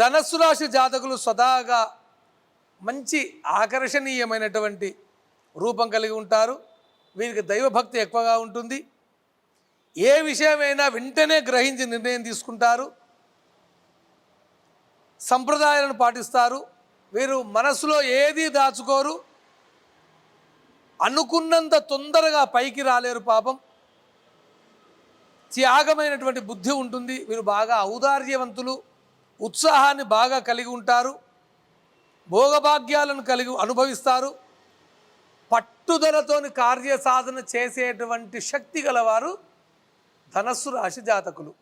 ధనస్సు రాశి జాతకులు స్వతహాగా మంచి ఆకర్షణీయమైనటువంటి రూపం కలిగి ఉంటారు. వీరికి దైవభక్తి ఎక్కువగా ఉంటుంది. ఏ విషయమైనా వెంటనే గ్రహించి నిర్ణయం తీసుకుంటారు. సంప్రదాయాలను పాటిస్తారు. వీరు మనసులో ఏది దాచుకోరు. అనుకున్నంత తొందరగా పైకి రాలేరు పాపం. త్యాగమైనటువంటి బుద్ధి ఉంటుంది. వీరు బాగా ఔదార్యవంతులు. ఉత్సాహాన్ని బాగా కలిగి ఉంటారు భోగభాగ్యాలను కలిగి అనుభవిస్తారు పట్టుదలతోని కార్య సాధన చేసేటువంటి శక్తి గలవారు ధనస్సు రాశి జాతకులు.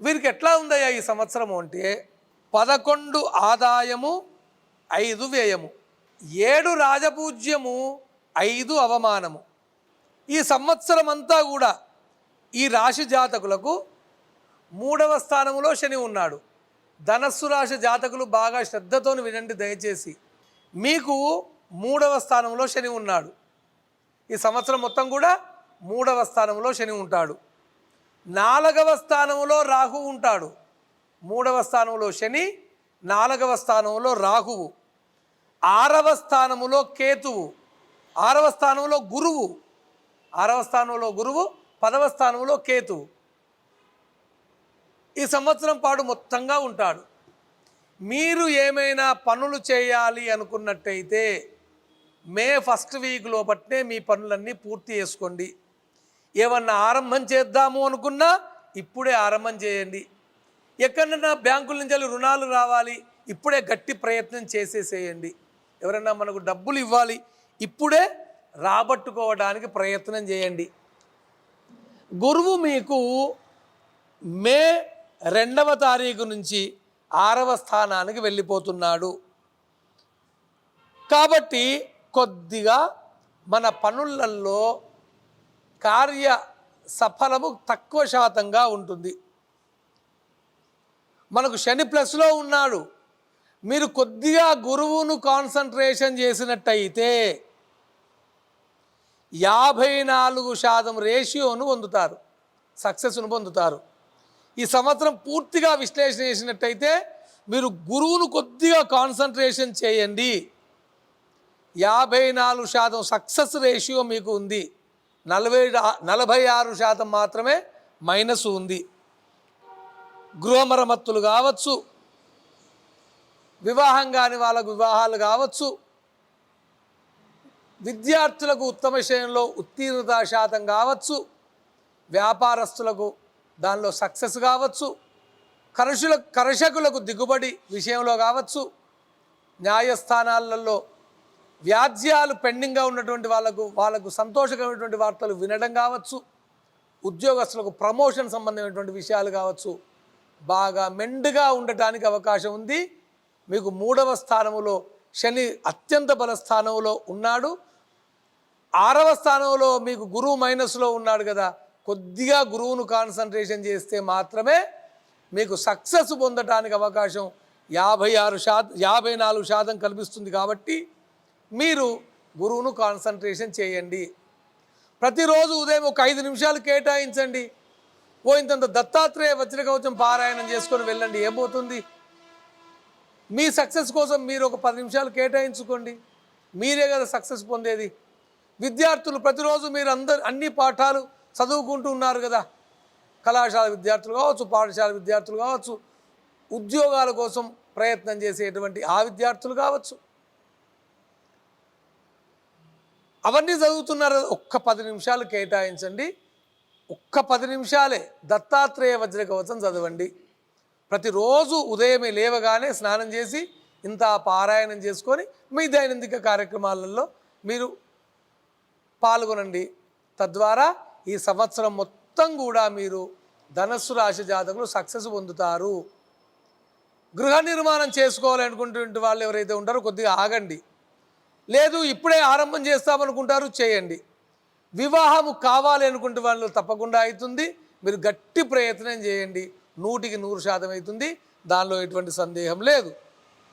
వీరికి ఎట్లా ఉందయ్యా ఈ సంవత్సరము అంటే పదకొండు ఆదాయము ఐదు వ్యయము ఏడు రాజపూజ్యము ఐదు అవమానము. ఈ సంవత్సరం అంతా కూడా ఈ రాశి జాతకులకు మూడవ స్థానంలో శని ఉన్నాడు. ధనస్సు రాశి జాతకులు బాగా శ్రద్ధతోని వినండి దయచేసి. మీకు మూడవ స్థానంలో శని ఉన్నాడు. ఈ సంవత్సరం మొత్తం కూడా మూడవ స్థానంలో శని ఉంటాడు. నాలుగవ స్థానంలో రాహు ఉంటాడు. మూడవ స్థానంలో శని నాలుగవ స్థానంలో రాహువు. ఆరవ స్థానములో కేతువు. ఆరవ స్థానంలో గురువు. ఆరవ స్థానంలో గురువు పదవ స్థానంలో కేతువు. ఈ సంవత్సరం పాటు మొత్తంగా ఉంటాడు. మీరు ఏమైనా పనులు చేయాలి అనుకున్నట్టయితే మే ఫస్ట్ వీక్ లోపట్నే మీ పనులన్నీ పూర్తి చేసుకోండి. ఏమన్నా ఆరంభం చేద్దాము అనుకున్నా ఇప్పుడే ఆరంభం చేయండి. ఎక్కడన్నా బ్యాంకుల నుంచి రుణాలు రావాలి ఇప్పుడే గట్టి ప్రయత్నం చేసేసేయండి. ఎవరైనా మనకు డబ్బులు ఇవ్వాలి ఇప్పుడే రాబట్టుకోవడానికి ప్రయత్నం చేయండి. గురువు మీకు మే రెండవ తారీఖు నుంచి ఆరవ స్థానానికి వెళ్ళిపోతున్నాడు. కాబట్టి కొద్దిగా మన పనులలో కార్య సఫలము తక్కువ శాతంగా ఉంటుంది. మనకు శని ప్లస్లో ఉన్నాడు. మీరు కొద్దిగా గురువును కాన్సన్ట్రేషన్ చేసినట్టయితే యాభై నాలుగు శాతం రేషియోను పొందుతారు. సక్సెస్ను పొందుతారు. ఈ సంవత్సరం పూర్తిగా విశ్లేషణ చేసినట్టయితే మీరు గురువును కొద్దిగా కాన్సన్ట్రేషన్ చేయండి. యాభై నాలుగు శాతం సక్సెస్ రేషియో మీకు ఉంది. నలభై నలభై ఆరు శాతం మాత్రమే మైనస్ ఉంది. గృహ మరమ్మతులు కావచ్చు వివాహం కాని వాళ్ళకు వివాహాలు కావచ్చు విద్యార్థులకు ఉత్తమ విషయంలో ఉత్తీర్ణత శాతం కావచ్చు వ్యాపారస్తులకు దానిలో సక్సెస్ కావచ్చు. కరుషుల కర్షకులకు దిగుబడి విషయంలో కావచ్చు. న్యాయస్థానాలలో వ్యాజ్యాలు పెండింగ్గా ఉన్నటువంటి వాళ్ళకు వాళ్ళకు సంతోషకరమైనటువంటి వార్తలు వినడం కావచ్చు. ఉద్యోగస్తులకు ప్రమోషన్ సంబంధమైనటువంటి విషయాలు కావచ్చు. బాగా మెండుగా ఉండటానికి అవకాశం ఉంది. మీకు మూడవ స్థానములో శని అత్యంత బల స్థానంలో ఉన్నాడు. ఆరవ స్థానంలో మీకు గురువు మైనస్లో ఉన్నాడు కదా. కొద్దిగా గురువును కాన్సన్ట్రేషన్ చేస్తే మాత్రమే మీకు సక్సెస్ పొందటానికి అవకాశం యాభై ఆరు శాతం యాభై నాలుగు శాతం కల్పిస్తుంది కాబట్టి మీరు గురువును కాన్సన్ట్రేషన్ చేయండి. ప్రతిరోజు ఉదయం ఒక ఐదు నిమిషాలు కేటాయించండి. ఓ ఇంతంత దత్తాత్రేయ వజ్రకవచం పారాయణం చేసుకొని వెళ్ళండి. ఏమవుతుంది? మీ సక్సెస్ కోసం మీరు ఒక పది నిమిషాలు కేటాయించుకోండి. మీరే కదా సక్సెస్ పొందేది. విద్యార్థులు ప్రతిరోజు మీరు అందరు అన్ని పాఠాలు చదువుకుంటూ ఉన్నారు కదా. కళాశాల విద్యార్థులు కావచ్చు పాఠశాల విద్యార్థులు కావచ్చు ఉద్యోగాల కోసం ప్రయత్నం చేసేటువంటి ఆ విద్యార్థులు కావచ్చు. అవన్నీ చదువుతున్నారు ఒక్క పది నిమిషాలు కేటాయించండి. ఒక్క పది నిమిషాలే దత్తాత్రేయ వజ్ర కవచం చదవండి. ప్రతిరోజు ఉదయమే లేవగానే స్నానం చేసి ఇంత పారాయణం చేసుకొని మీ దైనందిక కార్యక్రమాలలో మీరు పాల్గొనండి. తద్వారా ఈ సంవత్సరం మొత్తం కూడా మీరు ధనస్సు రాశి జాతకులు సక్సెస్ పొందుతారు. గృహ నిర్మాణం చేసుకోవాలనుకుంటున్న వాళ్ళు ఎవరైతే ఉంటారో కొద్దిగా ఆగండి. లేదు ఇప్పుడే ఆరంభం చేస్తామనుకుంటారు చేయండి. వివాహము కావాలి అనుకుంటే వాళ్ళు తప్పకుండా అవుతుంది. మీరు గట్టి ప్రయత్నం చేయండి. నూటికి నూరు శాతం అవుతుంది. దానిలో ఎటువంటి సందేహం లేదు.